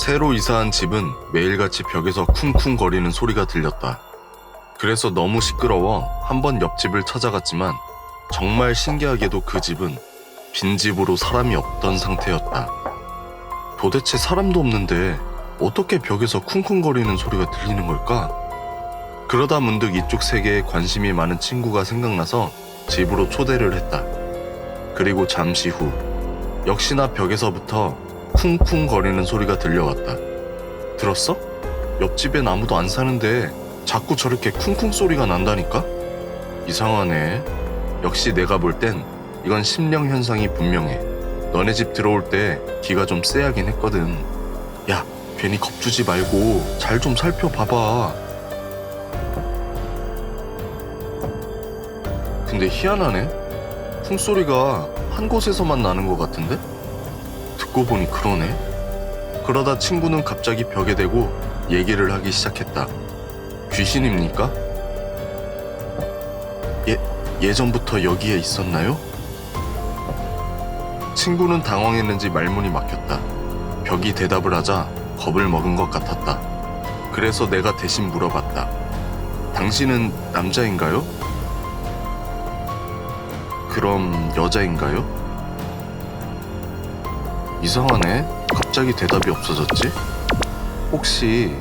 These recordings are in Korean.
새로 이사한 집은 매일같이 벽에서 쿵쿵거리는 소리가 들렸다. 그래서 너무 시끄러워 한 번 옆집을 찾아갔지만 정말 신기하게도 그 집은 빈집으로 사람이 없던 상태였다. 도대체 사람도 없는데 어떻게 벽에서 쿵쿵거리는 소리가 들리는 걸까? 그러다 문득 이쪽 세계에 관심이 많은 친구가 생각나서 집으로 초대를 했다. 그리고 잠시 후 역시나 벽에서부터 쿵쿵 거리는 소리가 들려왔다. 들었어? 옆집엔 아무도 안 사는데 자꾸 저렇게 쿵쿵 소리가 난다니까? 이상하네. 역시 내가 볼 땐 이건 심령 현상이 분명해. 너네 집 들어올 때 기가 좀 쎄하긴 했거든. 야, 괜히 겁주지 말고 잘 좀 살펴봐봐. 근데 희한하네. 쿵소리가 한 곳에서만 나는 것 같은데? 듣고 보니 그러네. 그러다 친구는 갑자기 벽에 대고 얘기를 하기 시작했다. 귀신입니까? 예, 예전부터 여기에 있었나요? 친구는 당황했는지 말문이 막혔다. 벽이 대답을 하자 겁을 먹은 것 같았다. 그래서 내가 대신 물어봤다. 당신은 남자인가요? 그럼 여자인가요? 이상하네. 갑자기 대답이 없어졌지? 혹시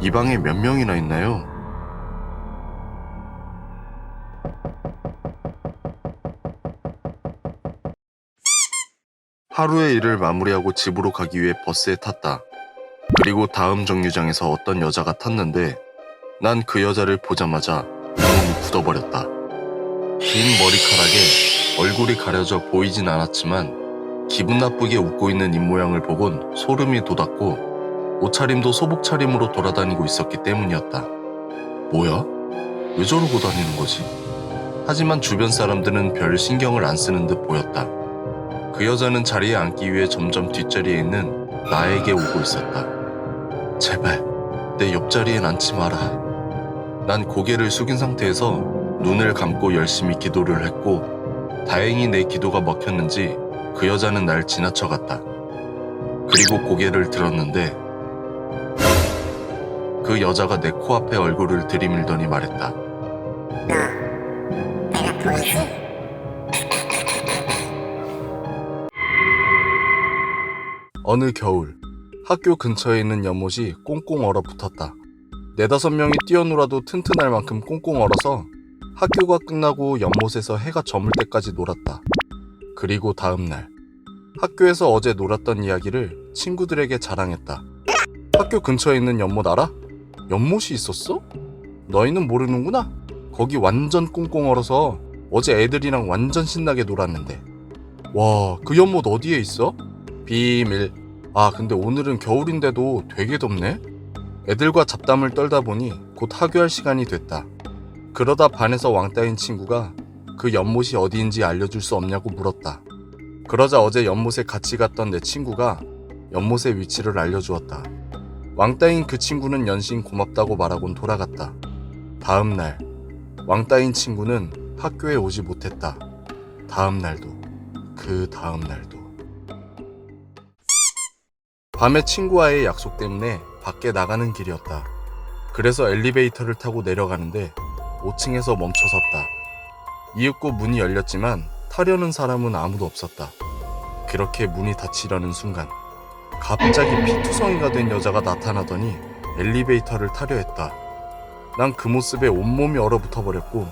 이 방에 몇 명이나 있나요? 하루의 일을 마무리하고 집으로 가기 위해 버스에 탔다. 그리고 다음 정류장에서 어떤 여자가 탔는데 난 그 여자를 보자마자 몸이 굳어버렸다. 긴 머리카락에 얼굴이 가려져 보이진 않았지만 기분 나쁘게 웃고 있는 입모양을 보곤 소름이 돋았고 옷차림도 소복 차림으로 돌아다니고 있었기 때문이었다. 뭐야? 왜 저러고 다니는 거지? 하지만 주변 사람들은 별 신경을 안 쓰는 듯 보였다. 그 여자는 자리에 앉기 위해 점점 뒷자리에 있는 나에게 오고 있었다. 제발 내 옆자리엔 앉지 마라. 난 고개를 숙인 상태에서 눈을 감고 열심히 기도를 했고 다행히 내 기도가 먹혔는지 그 여자는 날 지나쳐갔다. 그리고 고개를 들었는데 그 여자가 내 코앞에 얼굴을 들이밀더니 말했다. 내가 보이지? 어느 겨울 학교 근처에 있는 연못이 꽁꽁 얼어붙었다. 네다섯 명이 뛰어놀아도 튼튼할 만큼 꽁꽁 얼어서 학교가 끝나고 연못에서 해가 저물 때까지 놀았다. 그리고 다음 날 학교에서 어제 놀았던 이야기를 친구들에게 자랑했다. 학교 근처에 있는 연못 알아? 연못이 있었어? 너희는 모르는구나. 거기 완전 꽁꽁 얼어서 어제 애들이랑 완전 신나게 놀았는데. 와, 그 연못 어디에 있어? 비밀. 아, 근데 오늘은 겨울인데도 되게 덥네? 애들과 잡담을 떨다 보니 곧 하교할 시간이 됐다. 그러다 반에서 왕따인 친구가 그 연못이 어디인지 알려줄 수 없냐고 물었다. 그러자 어제 연못에 같이 갔던 내 친구가 연못의 위치를 알려주었다. 왕따인 그 친구는 연신 고맙다고 말하곤 돌아갔다. 다음 날, 왕따인 친구는 학교에 오지 못했다. 다음 날도, 그 다음 날도. 밤에 친구와의 약속 때문에 밖에 나가는 길이었다. 그래서 엘리베이터를 타고 내려가는데 5층에서 멈춰섰다. 이윽고 문이 열렸지만 타려는 사람은 아무도 없었다. 그렇게 문이 닫히려는 순간 갑자기 피투성이가 된 여자가 나타나더니 엘리베이터를 타려 했다. 난 그 모습에 온몸이 얼어붙어 버렸고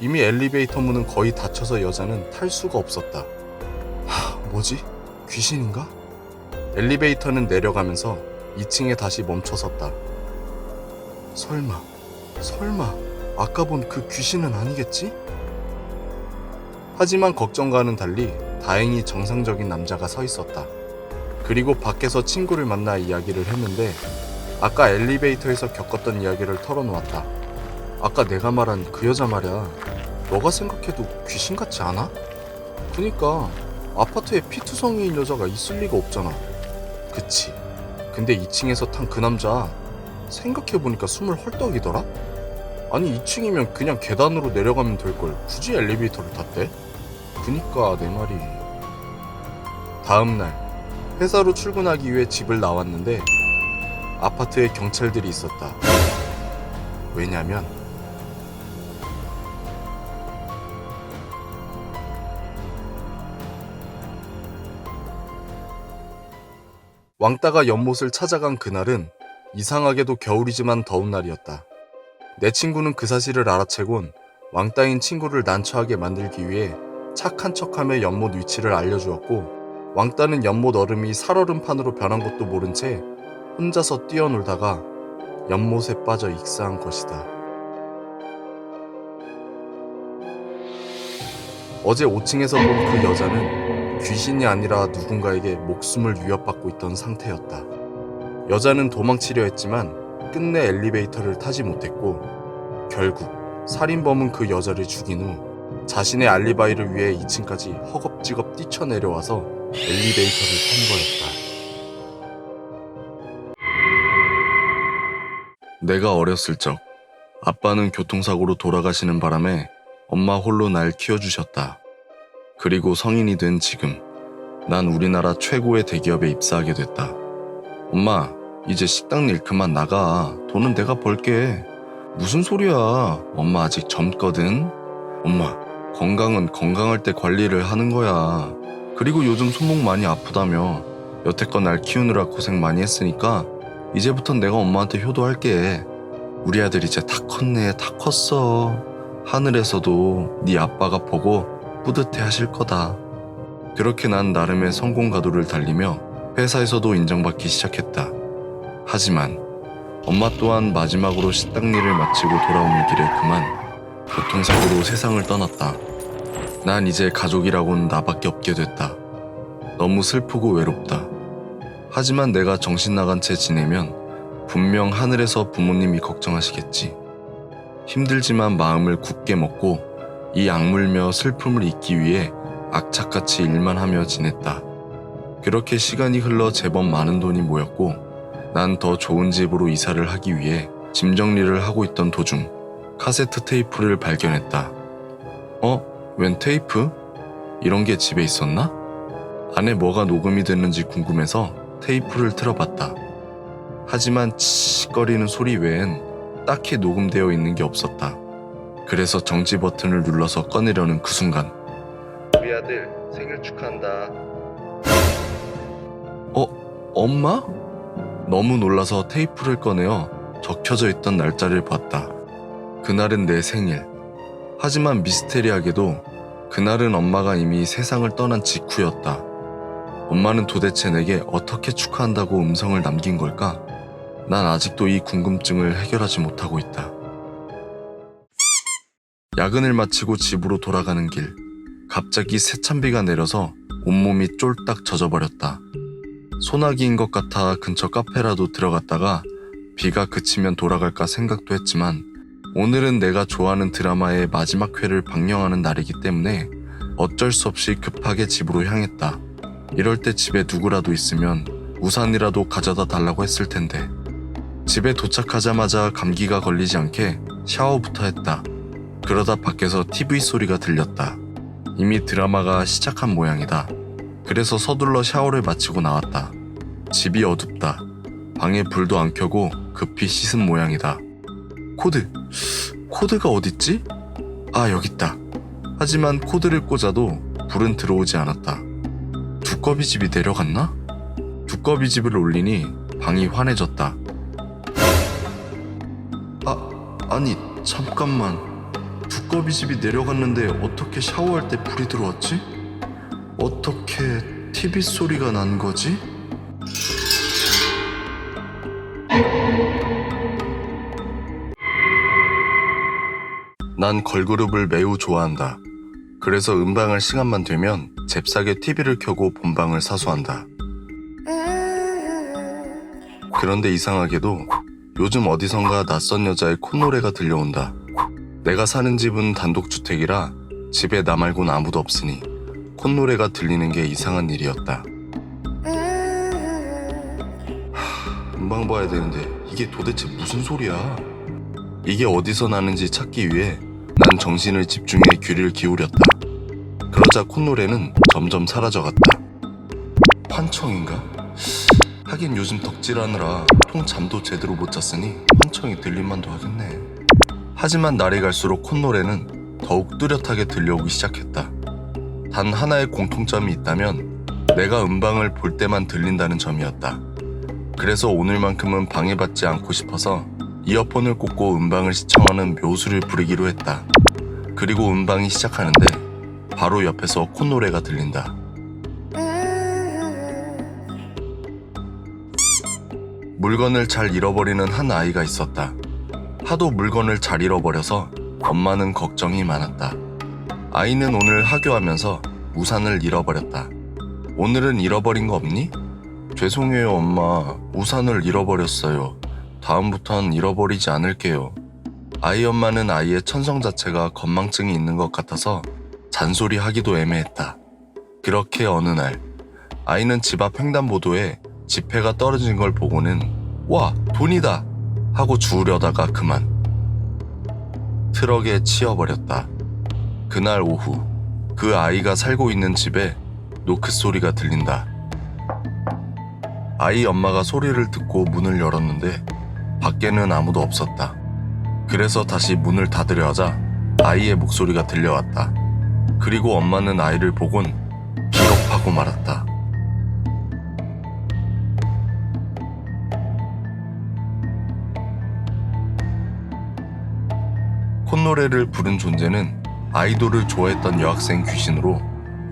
이미 엘리베이터 문은 거의 닫혀서 여자는 탈 수가 없었다. 하, 뭐지? 귀신인가? 엘리베이터는 내려가면서 2층에 다시 멈춰섰다. 설마, 설마, 아까 본 그 귀신은 아니겠지? 하지만 걱정과는 달리 다행히 정상적인 남자가 서 있었다. 그리고 밖에서 친구를 만나 이야기를 했는데 아까 엘리베이터에서 겪었던 이야기를 털어놓았다. 아까 내가 말한 그 여자 말이야. 너가 생각해도 귀신 같지 않아? 그니까 아파트에 피투성이인 여자가 있을 리가 없잖아. 그치. 근데 2층에서 탄 그 남자 생각해보니까 숨을 헐떡이더라? 아니 2층이면 그냥 계단으로 내려가면 될 걸 굳이 엘리베이터를 탔대? 그니까 내 말이 다음날 회사로 출근하기 위해 집을 나왔는데 아파트에 경찰들이 있었다. 왜냐면 왕따가 연못을 찾아간 그날은 이상하게도 겨울이지만 더운 날이었다. 내 친구는 그 사실을 알아채곤 왕따인 친구를 난처하게 만들기 위해 착한 척하며 연못 위치를 알려주었고 왕따는 연못 얼음이 살얼음판으로 변한 것도 모른 채 혼자서 뛰어놀다가 연못에 빠져 익사한 것이다. 어제 5층에서 본 그 여자는 귀신이 아니라 누군가에게 목숨을 위협받고 있던 상태였다. 여자는 도망치려 했지만 끝내 엘리베이터를 타지 못했고 결국 살인범은 그 여자를 죽인 후 자신의 알리바이를 위해 2층까지 허겁지겁 뛰쳐내려와서 엘리베이터를 탄 거였다. 내가 어렸을 적 아빠는 교통사고로 돌아가시는 바람에 엄마 홀로 날 키워주셨다. 그리고 성인이 된 지금 난 우리나라 최고의 대기업에 입사하게 됐다. 엄마, 이제 식당 일 그만 나가. 돈은 내가 벌게. 무슨 소리야. 엄마 아직 젊거든. 엄마, 건강은 건강할 때 관리를 하는 거야. 그리고 요즘 손목 많이 아프다며. 여태껏 날 키우느라 고생 많이 했으니까 이제부턴 내가 엄마한테 효도할게. 우리 아들 이제 다 컸네, 다 컸어. 하늘에서도 네 아빠가 보고 뿌듯해 하실 거다. 그렇게 난 나름의 성공 가도를 달리며 회사에서도 인정받기 시작했다. 하지만 엄마 또한 마지막으로 식당 일을 마치고 돌아오는 길에 그만 교통사고로 세상을 떠났다. 난 이제 가족이라고는 나밖에 없게 됐다. 너무 슬프고 외롭다. 하지만 내가 정신 나간 채 지내면 분명 하늘에서 부모님이 걱정하시겠지. 힘들지만 마음을 굳게 먹고 이 악물며 슬픔을 잊기 위해 악착같이 일만 하며 지냈다. 그렇게 시간이 흘러 제법 많은 돈이 모였고 난 더 좋은 집으로 이사를 하기 위해 짐 정리를 하고 있던 도중 카세트 테이프를 발견했다. 어? 웬 테이프? 이런 게 집에 있었나? 안에 뭐가 녹음이 됐는지 궁금해서 테이프를 틀어봤다. 하지만 치익거리는 소리 외엔 딱히 녹음되어 있는 게 없었다. 그래서 정지 버튼을 눌러서 꺼내려는 그 순간 우리 아들 생일 축하한다. 어? 엄마? 너무 놀라서 테이프를 꺼내어 적혀져 있던 날짜를 봤다. 그날은 내 생일. 하지만 미스테리하게도 그날은 엄마가 이미 세상을 떠난 직후였다. 엄마는 도대체 내게 어떻게 축하한다고 음성을 남긴 걸까? 난 아직도 이 궁금증을 해결하지 못하고 있다. 야근을 마치고 집으로 돌아가는 길. 갑자기 세찬비가 내려서 온몸이 쫄딱 젖어버렸다. 소나기인 것 같아 근처 카페라도 들어갔다가 비가 그치면 돌아갈까 생각도 했지만 오늘은 내가 좋아하는 드라마의 마지막 회를 방영하는 날이기 때문에 어쩔 수 없이 급하게 집으로 향했다. 이럴 때 집에 누구라도 있으면 우산이라도 가져다 달라고 했을 텐데. 집에 도착하자마자 감기가 걸리지 않게 샤워부터 했다. 그러다 밖에서 TV 소리가 들렸다. 이미 드라마가 시작한 모양이다. 그래서 서둘러 샤워를 마치고 나왔다. 집이 어둡다. 방에 불도 안 켜고 급히 씻은 모양이다. 코드. 코드가 어딨지? 아, 여기 있다. 하지만 코드를 꽂아도 불은 들어오지 않았다. 두꺼비 집이 내려갔나? 두꺼비 집을 올리니 방이 환해졌다. 아, 아니, 잠깐만. 두꺼비 집이 내려갔는데 어떻게 샤워할 때 불이 들어왔지? 어떻게 TV 소리가 난 거지? 난 걸그룹을 매우 좋아한다. 그래서 음방할 시간만 되면 잽싸게 TV를 켜고 본방을 사수한다. 그런데 이상하게도 요즘 어디선가 낯선 여자의 콧노래가 들려온다. 내가 사는 집은 단독주택이라 집에 나 말곤 아무도 없으니 콧노래가 들리는 게 이상한 일이었다. 하, 음방 봐야 되는데 이게 도대체 무슨 소리야? 이게 어디서 나는지 찾기 위해 난 정신을 집중해 귀를 기울였다. 그러자 콧노래는 점점 사라져갔다. 환청인가? 하긴 요즘 덕질하느라 통잠도 제대로 못 잤으니 환청이 들릴만도 하겠네. 하지만 날이 갈수록 콧노래는 더욱 뚜렷하게 들려오기 시작했다. 단 하나의 공통점이 있다면 내가 음방을 볼 때만 들린다는 점이었다. 그래서 오늘만큼은 방해받지 않고 싶어서 이어폰을 꽂고 음방을 시청하는 묘수를 부리기로 했다. 그리고 음방이 시작하는데 바로 옆에서 콧노래가 들린다. 물건을 잘 잃어버리는 한 아이가 있었다. 하도 물건을 잘 잃어버려서 엄마는 걱정이 많았다. 아이는 오늘 하교하면서 우산을 잃어버렸다. 오늘은 잃어버린 거 없니? 죄송해요, 엄마. 우산을 잃어버렸어요. 다음부턴 잃어버리지 않을게요. 아이 엄마는 아이의 천성 자체가 건망증이 있는 것 같아서 잔소리 하기도 애매했다. 그렇게 어느 날, 아이는 집 앞 횡단보도에 지폐가 떨어진 걸 보고는 와, 돈이다! 하고 주우려다가 그만. 트럭에 치여버렸다. 그날 오후, 그 아이가 살고 있는 집에 노크 소리가 들린다. 아이 엄마가 소리를 듣고 문을 열었는데 밖에는 아무도 없었다. 그래서 다시 문을 닫으려 하자 아이의 목소리가 들려왔다. 그리고 엄마는 아이를 보곤 기겁하고 말았다. 콧노래를 부른 존재는 아이돌을 좋아했던 여학생 귀신으로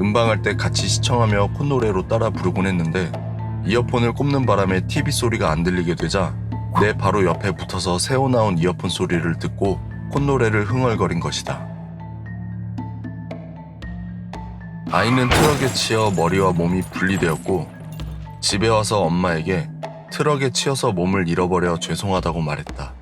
음방할 때 같이 시청하며 콧노래로 따라 부르곤 했는데 이어폰을 꼽는 바람에 TV 소리가 안 들리게 되자 내 바로 옆에 붙어서 새어 나온 이어폰 소리를 듣고 콧노래를 흥얼거린 것이다. 아이는 트럭에 치여 머리와 몸이 분리되었고 집에 와서 엄마에게 트럭에 치여서 몸을 잃어버려 죄송하다고 말했다.